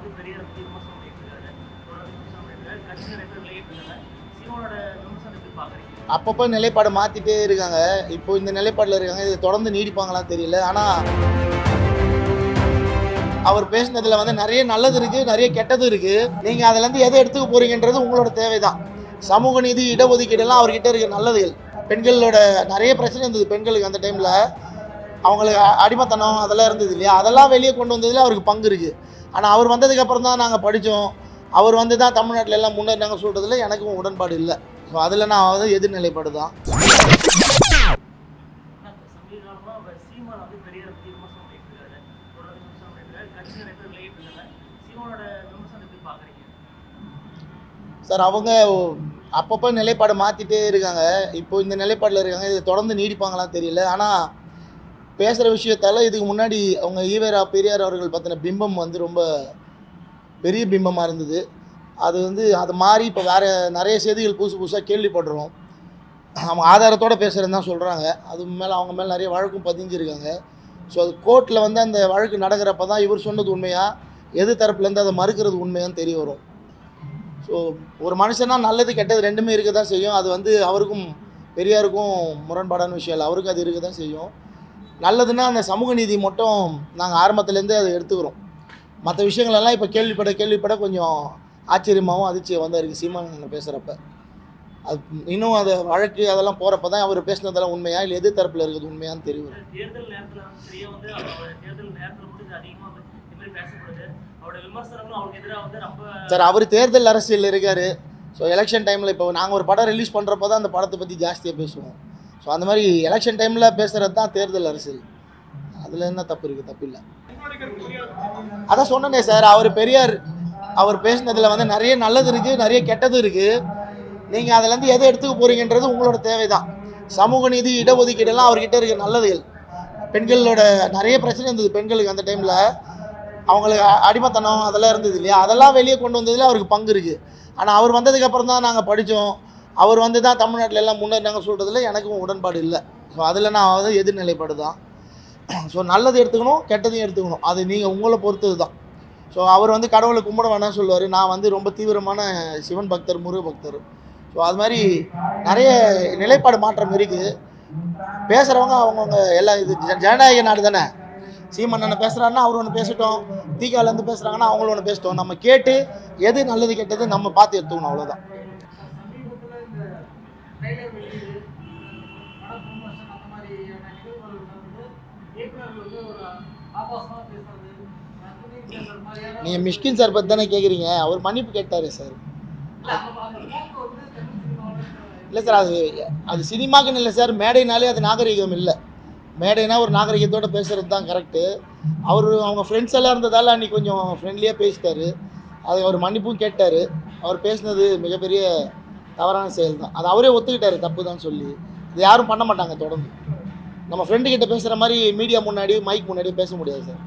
வந்து பெரிய விமர்சனம் விமர்சனம் கட்சி நிறைய சீமானோட விமர்சனம் எப்படி அப்பப்போ நிலைப்பாடு மாற்றிட்டே இருக்காங்க. இப்போ இந்த நிலைப்பாடில் இருக்காங்க. இது தொடர்ந்து நீடிப்பாங்களான்னு தெரியல. ஆனால் அவர் பேசினதுல வந்து நிறைய நல்லது இருக்குது நிறைய கெட்டது இருக்குது நீங்கள் அதுலேருந்து எதை எடுத்துக்க போறீங்கன்றது உங்களோட தேவைதான். சமூக நீதி இடஒதுக்கீடெல்லாம் அவர்கிட்ட இருக்க நல்லதுகள். பெண்களோட நிறைய பிரச்சனை இருந்தது பெண்களுக்கு அந்த டைமில் அவங்களுக்கு அடிமைத்தனம் அதெல்லாம் இருந்தது இல்லையா? அதெல்லாம் வெளியே கொண்டு வந்ததில் அவருக்கு பங்கு இருக்குது ஆனால் அவர் வந்ததுக்கப்புறம் தான் நாங்கள் படித்தோம் அவர் வந்து தான் தமிழ்நாட்டில் எல்லாம் முன்னேறினாங்க சொல்கிறதுல எனக்கும் உடன்பாடு இல்லை. ஸோ அதில் நான் வந்து எதிர்நிலைப்பாடு தான். சார் அவங்க அப்பப்போ நிலைப்பாடு மாற்றிட்டே இருக்காங்க. இப்போ இந்த நிலைப்பாடில் இருக்காங்க. இது தொடர்ந்து நீடிப்பாங்களான்னு தெரியல. ஆனால் பேசுகிற விஷயத்தால் இதுக்கு முன்னாடி அவங்க ஈவேரா பெரியார் அவர்கள் பற்றின பிம்பம் வந்து ரொம்ப பெரிய பிம்பமாக இருந்தது. அது வந்து அது மாறி இப்போ வேறு நிறைய செய்திகள் புதுசு புதுசாக கேள்விப்படுறோம் அவங்க ஆதாரத்தோடு பேசுகிறேன்னு தான் சொல்கிறாங்க அது மேலே அவங்க மேலே நிறைய வழக்கும் பதிஞ்சிருக்காங்க. ஸோ அது கோர்ட்டில் வந்து அந்த வழக்கு நடக்கிறப்ப தான் இவர் சொன்னது உண்மையாக எது தரப்புலேருந்து அதை மறுக்கிறது உண்மையான்னு தெரிய வரும். ஸோ ஒரு மனுஷனா நல்லது கெட்டது ரெண்டுமே இருக்க தான் செய்யும். அது வந்து அவருக்கும் பெரியாருக்கும் முரண்பாடான விஷயம் இல்லை. அவருக்கும் அது இருக்க தான் செய்யும். நல்லதுன்னா அந்த சமூக நீதி மட்டும் நாங்கள் ஆரம்பத்துலேருந்தே அதை எடுத்துக்கிறோம். மற்ற விஷயங்களெல்லாம் இப்போ கேள்விப்பட கேள்விப்பட கொஞ்சம் ஆச்சரியமாகவும் அதிர்ச்சியாக வந்து இருக்குது சீமான் பேசுகிறப்ப அது இன்னும் அது வழக்கு அதெல்லாம் போகிறப்ப தான் அவர் பேசினதெல்லாம் உண்மையா? இல்லை எதிர் தரப்பில் இருக்குது உண்மையான்னு தெரியும். சார் அவர் தேர்தல் அரசியல் இருக்கார். ஸோ எலெக்ஷன் டைமில் இப்போ நாங்கள் ஒரு படம் ரிலீஸ் பண்ணுறப்போ தான் அந்த படத்தை பற்றி ஜாஸ்தியாக பேசுவோம். ஸோ அந்த மாதிரி எலெக்ஷன் டைமில் பேசுகிறது தான் தேர்தல் அரசியல். அதில் என்ன தப்பு இருக்குது தப்பு இல்லை. அதான் சொன்னனே சார் அவர் பெரியார் அவர் பேசினதில் வந்து நிறைய நல்லது இருக்குது நிறைய கெட்டது இருக்குது நீங்கள் அதுலேருந்து எதை எடுத்துக்க போகிறீங்கன்றது உங்களோட தேவை தான் சமூக நீதி இடஒதுக்கீடெல்லாம் அவர்கிட்ட இருக்க நல்லதுகள். பெண்களோட நிறைய பிரச்சனை இருந்தது பெண்களுக்கு அந்த டைமில் அவங்களுக்கு அடிமைத்தனம் அதெல்லாம் இருந்தது இல்லையா? அதெல்லாம் வெளியே கொண்டு வந்ததில் அவருக்கு பங்கு இருக்குது ஆனால் அவர் வந்ததுக்கப்புறம் தான் நாங்கள் படித்தோம் அவர் வந்து தான் தமிழ்நாட்டில் எல்லாம் முன்னேறினாங்க சொல்கிறதுல எனக்கும் உடன்பாடு இல்லை. ஸோ அதில் நான் வந்து எதிர்நிலைப்பாடு தான் ஸோ நல்லது எடுத்துக்கணும் கெட்டதையும் எடுத்துக்கணும். அது நீங்கள் உங்களை பொறுத்தது தான் ஸோ அவர் வந்து கடவுளை கும்பிட வேணாம்னு சொல்லுவார். நான் வந்து ரொம்ப தீவிரமான சிவன் பக்தர் முருக பக்தர். ஸோ அது மாதிரி நிறைய நிலைப்பாடு மாற்றம் இருக்குது பேசுகிறவங்க அவங்கவுங்க எல்லா இது ஜனநாயக நாடு தானே? சீமன் அண்ணன் பேசுகிறாருன்னா அவர் ஒன்று பேசட்டும். தீகாலேருந்து பேசுகிறாங்கன்னா அவங்களும் ஒன்று பேசட்டும். நம்ம கேட்டு எது நல்லது கெட்டது நம்ம பார்த்து எடுத்துக்கணும் அவ்வளோதான் மாதிரியான நிகழ்வுகள் வந்து வந்து ஒரு பேசுறது நீங்கள் மிஷ்கின் சார் பற்றி தானே கேட்குறீங்க அவர் மன்னிப்பு கேட்டார் சார். இல்லை சார் அது அது சினிமாக்குன்னு இல்லை சார். மேடைனாலே அது நாகரிகம் இல்லை. மேடைனா ஒரு நாகரிகத்தோடு பேசுகிறது தான் கரெக்டு அவர் அவங்க ஃப்ரெண்ட்ஸ் எல்லாம் இருந்ததால் அன்றைக்கி கொஞ்சம் ஃப்ரெண்ட்லியாக பேசிட்டாரு. அது அவர் மன்னிப்பும் கேட்டார். அவர் பேசினது மிகப்பெரிய தவறான செயல் தான் அது அவரே ஒத்துக்கிட்டார் தப்பு தான் சொல்லி. இது யாரும் பண்ண மாட்டாங்க தொடர்ந்து. நம்ம ஃப்ரெண்டு கிட்ட பேசுகிற மாதிரி மீடியா முன்னாடி மைக் முன்னாடி பேச முடியாது சார்